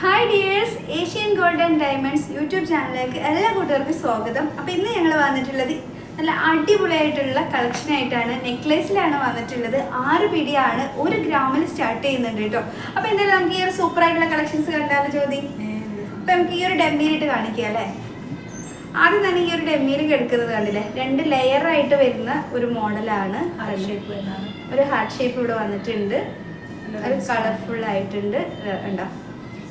Hi dears Asian golden diamonds YouTube ചാനലിലേക്ക് എല്ലാ കൂട്ടുകാർക്കും സ്വാഗതം. അപ്പോൾ ഇന്ന് ഞങ്ങൾ വന്നിട്ടുള്ളത് നല്ല അടിപൊളിയായിട്ടുള്ള കളക്ഷൻ ആയിട്ടാണ്. നെക്ലേസിലാണ് വന്നിട്ടുള്ളത്. ആറ് പിടിയാണ്. ഒരു ഗ്രാമിൽ സ്റ്റാർട്ട് ചെയ്യുന്നുണ്ട് കേട്ടോ അപ്പോൾ എന്തായാലും നമുക്ക് ഈ ഒരു സൂപ്പർ ആയിട്ടുള്ള കളക്ഷൻസ് കണ്ടാലോ ജ്യോതി? അപ്പോൾ നമുക്ക് ഈ ഒരു ഡെമ്മീലിട്ട് കാണിക്കുക അല്ലേ? ആദ്യം തന്നെ ഈ ഒരു ഡെമ്മിയിൽ കിടക്കുന്നത് കണ്ടില്ലേ? രണ്ട് ലെയർ ആയിട്ട് വരുന്ന ഒരു മോഡലാണ്. ഒരു ഹാർട്ട് ഷേപ്പ് ഇവിടെ വന്നിട്ടുണ്ട്. ഒരു കളർഫുൾ ആയിട്ടുണ്ട്. ഉണ്ടോ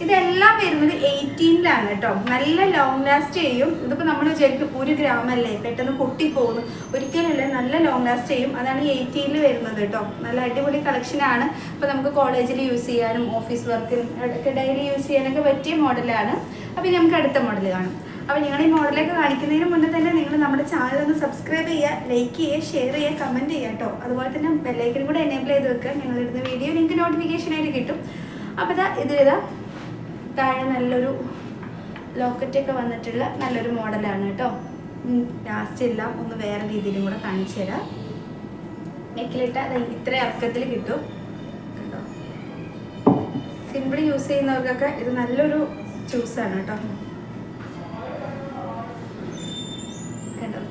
ഇതെല്ലാം വരുന്നത് എയ്റ്റീനിലാണ് കേട്ടോ. നല്ല ലോങ് ലാസ്റ്റ് ചെയ്യും. ഇതിപ്പോൾ നമ്മൾ വിചാരിക്കും ഒരു ഗ്രാമല്ലേ പെട്ടെന്ന് പൊട്ടിപ്പോകുന്നു ഒരിക്കലല്ല നല്ല ലോങ് ലാസ്റ്റ് ചെയ്യും. അതാണ് എയ്റ്റീനിൽ വരുന്നത് കേട്ടോ. നല്ല അടിപൊളി കളക്ഷനാണ് ഇപ്പോൾ നമുക്ക് കോളേജിൽ യൂസ് ചെയ്യാനും ഓഫീസ് വർക്കിനും ഒക്കെ ഡെയിലി യൂസ് ചെയ്യാനൊക്കെ പറ്റിയ മോഡലാണ് അപ്പോൾ നമുക്ക് അടുത്ത മോഡൽ കാണും. അപ്പോൾ നിങ്ങൾ ഈ മോഡലൊക്കെ കാണിക്കുന്നതിന് മുന്നേ തന്നെ നിങ്ങൾ നമ്മുടെ ചാനൽ ഒന്ന് സബ്സ്ക്രൈബ് ചെയ്യുക ലൈക്ക് ചെയ്യുക ഷെയർ ചെയ്യുക കമന്റ് ചെയ്യുക കേട്ടോ. അതുപോലെ തന്നെ ബെല്ലൈക്കനും കൂടെ എനേബിൾ ചെയ്ത് വെക്കുക. ഞങ്ങളിടുന്ന വീഡിയോ നിങ്ങൾക്ക് നോട്ടിഫിക്കേഷനായിട്ട് കിട്ടും. അപ്പോൾ ഇതാ ഇത് ഇതാ. താഴെ നല്ലൊരു ലോക്കറ്റൊക്കെ വന്നിട്ടുള്ള നല്ലൊരു മോഡലാണ് കേട്ടോ. ലാസ്റ്റ് എല്ലാം ഒന്ന് വേറെ രീതിയിലും കൂടെ കാണിച്ചു തരാം. നെക്കിലിട്ട ഇത്ര ഇറക്കത്തിൽ കിട്ടും. കേട്ടോ സിമ്പിൾ യൂസ് ചെയ്യുന്നവർക്കൊക്കെ ഇത് നല്ലൊരു ചൂസാണ് കേട്ടോ കണ്ടോ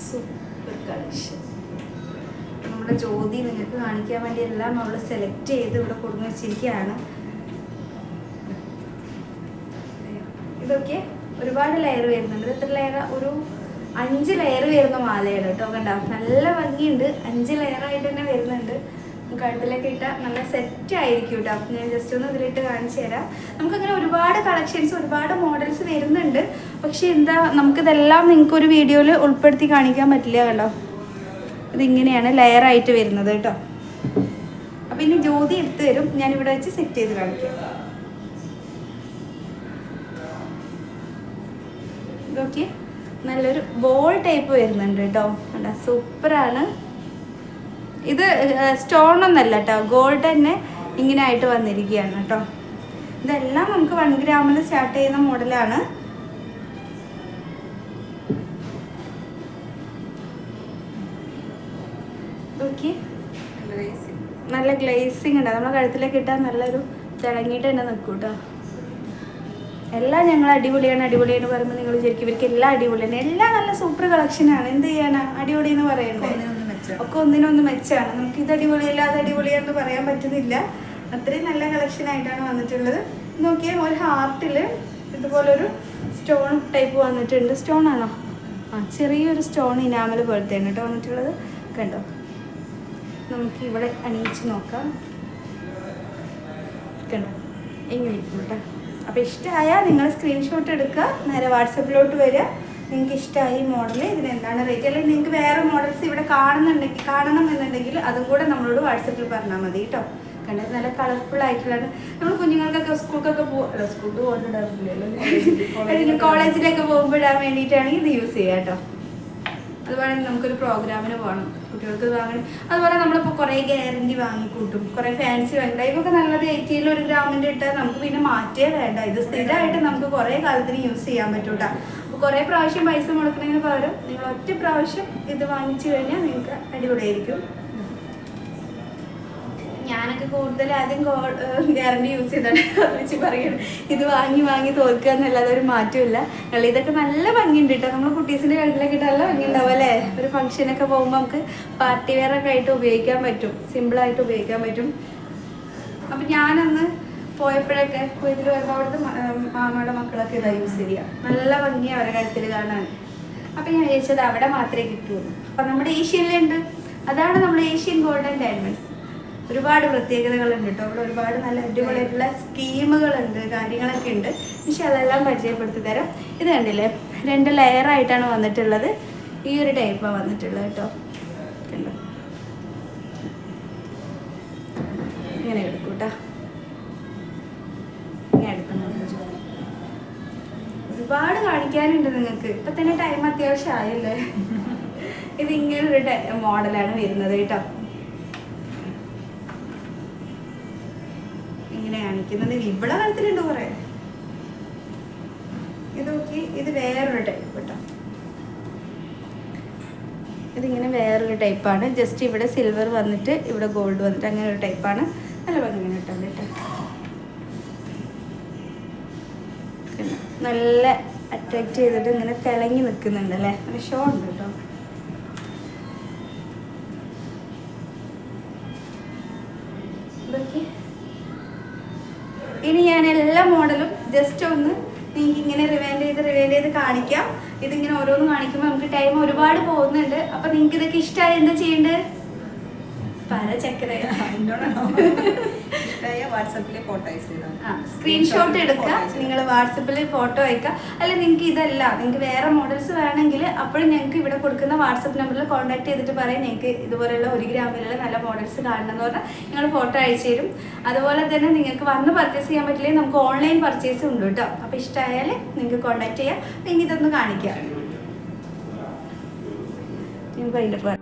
സൂപ്പർ കളക്ഷൻ നമ്മുടെ ജ്യോതി നിങ്ങൾക്ക് കാണിക്കാൻ വേണ്ടി എല്ലാം നമ്മൾ സെലക്ട് ചെയ്ത് ഇവിടെ കൊടുന്നു വെച്ചിരിക്കുകയാണ്. ഇതൊക്കെ ഒരുപാട് ലെയർ വരുന്നുണ്ട്. എത്ര ലെയർ ഒരു അഞ്ച് ലെയർ വരുന്ന മാലയാണ് കേട്ടോ കണ്ട? നല്ല ഭംഗിയുണ്ട്. അഞ്ച് ലെയർ ആയിട്ട് തന്നെ വരുന്നുണ്ട്. കഴുത്തിലൊക്കെ ഇട്ടാൽ നല്ല സെറ്റ് ആയിരിക്കും കേട്ടോ. ഞാൻ ജസ്റ്റ് ഒന്ന് ഇതിലിട്ട് കാണിച്ചു തരാം. നമുക്കങ്ങനെ ഒരുപാട് കളക്ഷൻസ് ഒരുപാട് മോഡൽസ് വരുന്നുണ്ട്. പക്ഷെ എന്താ നമുക്കിതെല്ലാം നിങ്ങൾക്കൊരു വീഡിയോയിൽ ഉൾപ്പെടുത്തി കാണിക്കാൻ പറ്റില്ല കണ്ടോ? ഇതിങ്ങനെയാണ് ലെയർ ആയിട്ട് വരുന്നത് കേട്ടോ. അപ്പം ഇനി ജ്യോതി എടുത്തു തരും. ഞാൻ ഇവിടെ വെച്ച് സെറ്റ് ചെയ്ത് കാണിക്കാം. ഇതൊക്കെ നല്ലൊരു ബോൾ ടൈപ്പ് വരുന്നുണ്ട് കേട്ടോ. കണ്ട സൂപ്പറാണ്. ഇത് സ്റ്റോൺ ഒന്നല്ല കേട്ടോ. ഗോൾഡ് തന്നെ ഇങ്ങനെ ആയിട്ട് വന്നിരിക്കുകയാണ് കേട്ടോ. ഇതെല്ലാം നമുക്ക് വൺ ഗ്രാമിൽ സ്റ്റാർട്ട് ചെയ്യുന്ന മോഡലാണ് ഓക്കെ നല്ല ഗ്ലേസിങ് ഉണ്ട്. നമ്മുടെ കഴുത്തിലേക്ക് ഇട്ടാൽ നല്ലൊരു തിളങ്ങിയിട്ട് തന്നെ നിൽക്കും കേട്ടോ എല്ലാം ഞങ്ങൾ അടിപൊളിയാണ് അടിപൊളിയെന്ന് പറയുമ്പോൾ നിങ്ങൾ വിചാരിക്കും ഇവർക്ക് എല്ലാം അടിപൊളിയാണ് എല്ലാം നല്ല സൂപ്പർ കളക്ഷനാണ് എന്ത് ചെയ്യാനാ? അടിപൊളി എന്ന് പറയുന്നത് ഒക്കെ ഒന്നിനൊന്ന് മെച്ചാണ്. നമുക്ക് ഇത് അടിപൊളിയല്ല അത് അടിപൊളിയാണെന്ന് പറയാൻ പറ്റുന്നില്ല. അത്രയും നല്ല കളക്ഷൻ ആയിട്ടാണ് വന്നിട്ടുള്ളത്. നോക്കിയാൽ ഒരു ഹാർട്ടിൽ ഇതുപോലൊരു സ്റ്റോൺ ടൈപ്പ് വന്നിട്ടുണ്ട്. സ്റ്റോൺ ആണോ? ആ ചെറിയൊരു സ്റ്റോൺ ഇനാമൽ പോലത്തെയാണ് കേട്ടോ വന്നിട്ടുള്ളത്. കണ്ടോ? നമുക്ക് ഇവിടെ അണിയിച്ച് നോക്കാം. കണ്ടോ? എങ്ങനെ ഇരിക്കും കേട്ടോ അപ്പോൾ ഇഷ്ടമായാൽ നിങ്ങൾ സ്ക്രീൻഷോട്ട് എടുക്കുക. നേരെ വാട്സപ്പിലോട്ട് വരിക. നിങ്ങൾക്ക് ഇഷ്ടമായി ഈ മോഡൽ ഇതിനെന്താണ് റേറ്റ് അല്ലെങ്കിൽ നിങ്ങൾക്ക് വേറെ മോഡൽസ് ഇവിടെ കാണുന്നുണ്ടെങ്കിൽ കാണണം എന്നുണ്ടെങ്കിൽ അതും കൂടെ നമ്മളോട് വാട്സപ്പിൽ പറഞ്ഞാൽ മതി കേട്ടോ. കണ്ടത് നല്ല കളർഫുൾ ആയിട്ടുള്ളതാണ്. നമ്മൾ കുഞ്ഞുങ്ങൾക്കൊക്കെ സ്കൂൾക്കൊക്കെ പോകും സ്കൂളിൽ പോകണ്ടാവില്ലല്ലോ കോളേജിലൊക്കെ പോകുമ്പോൾ ഇടാൻ വേണ്ടിയിട്ടാണെങ്കിൽ ഇത് യൂസ് ചെയ്യാം കേട്ടോ. അതുപോലെ നമുക്കൊരു പ്രോഗ്രാമിന് പോകണം. കുട്ടികൾക്ക് വാങ്ങണം. അതുപോലെ നമ്മളിപ്പോൾ കുറേ ഗ്യാരണ്ടി വാങ്ങിക്കൂട്ടും. കുറേ ഫാൻസി വേണ്ട. ഇതൊക്കെ നല്ലത് എയ്റ്റിയിൽ ഒരു ഗ്രാമിന്റെ ഇട്ടാൽ നമുക്ക് പിന്നെ മാറ്റേ വേണ്ട. ഇത് സ്ഥിരമായിട്ട് നമുക്ക് കുറേ കാലത്തിന് യൂസ് ചെയ്യാൻ പറ്റൂട്ടാ. അപ്പോൾ കുറേ പ്രാവശ്യം പൈസ മുടക്കുന്നതിന് പകരം നിങ്ങൾ ഒറ്റ പ്രാവശ്യം ഇത് വാങ്ങിച്ചു കഴിഞ്ഞാൽ നിങ്ങൾക്ക് അടിപൊളിയായിരിക്കും. ഞാനൊക്കെ കൂടുതൽ ആദ്യം ഗ്യാരണ്ടി യൂസ് ചെയ്താണ് വെച്ച് ഇത് വാങ്ങി വാങ്ങി തോൽക്കുക എന്നല്ലാതെ ഒരു മാറ്റമില്ല അല്ല ഇതൊക്കെ നല്ല ഭംഗിയുണ്ട് കേട്ടോ നമ്മൾ കുട്ടീസിന്റെ കഴുത്തിലൊക്കെ ഇട്ട് നല്ല ഭംഗി ഉണ്ടാവും അല്ലേ? ഒരു ഫംഗ്ഷനൊക്കെ പോകുമ്പോൾ നമുക്ക് പാർട്ടി വെയർ ഒക്കെ ആയിട്ട് ഉപയോഗിക്കാൻ പറ്റും. സിമ്പിളായിട്ട് ഉപയോഗിക്കാൻ പറ്റും. അപ്പം ഞാനന്ന് പോയപ്പോഴൊക്കെ വീട്ടിൽ വരുമ്പോൾ അവിടുത്തെ മാമയുടെ മക്കളൊക്കെ ഇതാ യൂസ് ചെയ്യുക നല്ല ഭംഗിയാണ് അവരുടെ കഴുത്തിൽ കാണാൻ. അപ്പം ഞാൻ വിചാരിച്ചത് അവിടെ മാത്രമേ കിട്ടുള്ളൂ. അപ്പം നമ്മുടെ ഏഷ്യയിലുണ്ട് അതാണ് നമ്മുടെ ഏഷ്യൻ ഗോൾഡൻ ഡയമണ്ട്സ്. ഒരുപാട് പ്രത്യേകതകളുണ്ട് കേട്ടോ. അവിടെ ഒരുപാട് നല്ല അടിപൊളിയായിട്ടുള്ള സ്കീമുകളുണ്ട് കാര്യങ്ങളൊക്കെ ഉണ്ട്. പക്ഷെ അതെല്ലാം പരിചയപ്പെടുത്തി തരാം. ഇത് കണ്ടില്ലേ? രണ്ട് ലെയറായിട്ടാണ് വന്നിട്ടുള്ളത്. ഈ ഒരു ടൈപ്പാണ് വന്നിട്ടുള്ളത് കേട്ടോ. ഇങ്ങനെ എടുക്കും കേട്ടോ ഇങ്ങനെ എടുക്കണം ഒരുപാട് കാണിക്കാനുണ്ട് നിങ്ങൾക്ക്. ഇപ്പൊ തന്നെ ടൈം അത്യാവശ്യം ആയല്ലേ? ഇത് ഒരു മോഡലാണ് വരുന്നത് കേട്ടോ. കാണിക്കുന്നത് ഇവിടെ തരത്തിലുണ്ട് കുറെ. ഇത് നോക്കി ഇത് വേറൊരു ടൈപ്പ് കേട്ടോ. ഇതിങ്ങനെ വേറൊരു ടൈപ്പാണ് ജസ്റ്റ് ഇവിടെ സിൽവർ വന്നിട്ട് ഇവിടെ ഗോൾഡ് വന്നിട്ട് അങ്ങനെ ഒരു ടൈപ്പാണ് നല്ല ഭംഗിയാണ് കേട്ടോ കേട്ടോ? നല്ല അട്രാക്ട് ചെയ്തിട്ട് ഇങ്ങനെ തിളങ്ങി നിൽക്കുന്നുണ്ട് അല്ലേ? നല്ല ഷോ ഉണ്ട് കേട്ടോ. ഇനി ഞാൻ എല്ലാ മോഡലും ജസ്റ്റ് ഒന്ന് നിങ്ങൾക്ക് ഇങ്ങനെ റിവൈൻഡ് ചെയ്ത് റിവൈൻഡ് ചെയ്ത് കാണിക്കാം. ഇതിങ്ങനെ ഓരോന്ന് കാണിക്കുമ്പോൾ നമുക്ക് ടൈം ഒരുപാട് പോകുന്നുണ്ട്. അപ്പൊ നിങ്ങൾക്ക് ഇതൊക്കെ ഇഷ്ടമായി എന്താ ചെയ്യേണ്ടത് പല ചക്കര ഫോട്ടോ സ്ക്രീൻഷോട്ട് എടുക്കുക. നിങ്ങൾ വാട്സപ്പിൽ ഫോട്ടോ അയക്കുക. അല്ല നിങ്ങൾക്ക് ഇതല്ല. നിങ്ങൾക്ക് വേറെ മോഡൽസ് വേണമെങ്കിൽ അപ്പോഴും ഞങ്ങൾക്ക് ഇവിടെ കൊടുക്കുന്ന വാട്സപ്പ് നമ്പറിൽ കോൺടാക്ട് ചെയ്തിട്ട് പറയാം ഞങ്ങൾക്ക് ഇതുപോലെയുള്ള ഒരു ഗ്രാമിലുള്ള നല്ല മോഡൽസ് കാണണം എന്ന് പറഞ്ഞാൽ നിങ്ങൾ ഫോട്ടോ അയച്ചു തരും. അതുപോലെ തന്നെ നിങ്ങൾക്ക് വന്ന് പർച്ചേസ് ചെയ്യാൻ പറ്റില്ലെങ്കിൽ നമുക്ക് ഓൺലൈൻ പർച്ചേസ് ഉണ്ട് കേട്ടോ. അപ്പോൾ ഇഷ്ടമായാൽ നിങ്ങൾക്ക് കോൺടാക്ട് ചെയ്യാം. ഇനി ഇതൊന്ന് കാണിക്കാം. നിങ്ങൾക്ക് അതിന്റെ പറയാം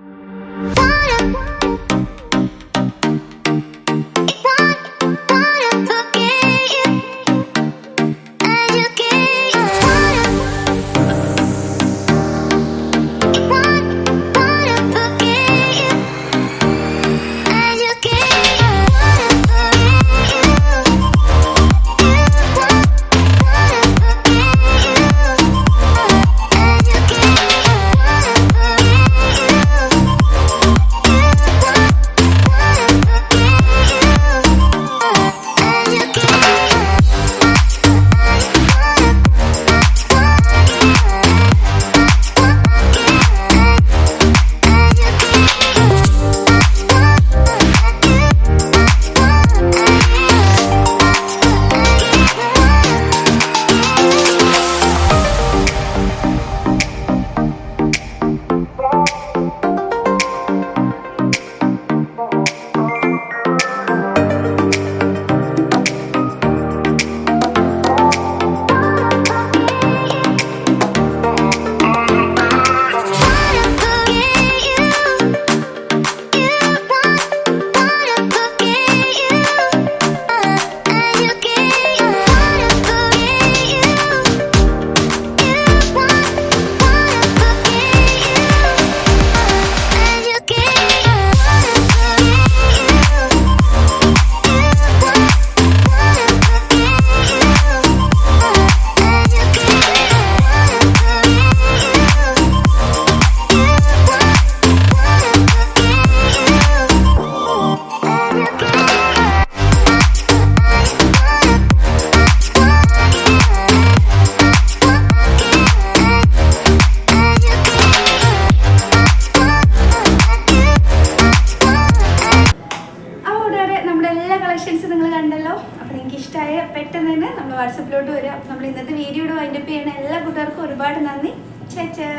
നമ്മൾ വാട്സപ്പിലോട്ട് വരാം. നമ്മൾ ഇന്നത്തെ വീഡിയോയുടെ വൈൻഡപ്പ് ചെയ്യുന്ന എല്ലാ കൂട്ടുകാർക്കും ഒരുപാട് നന്ദി. ചേച്ചാ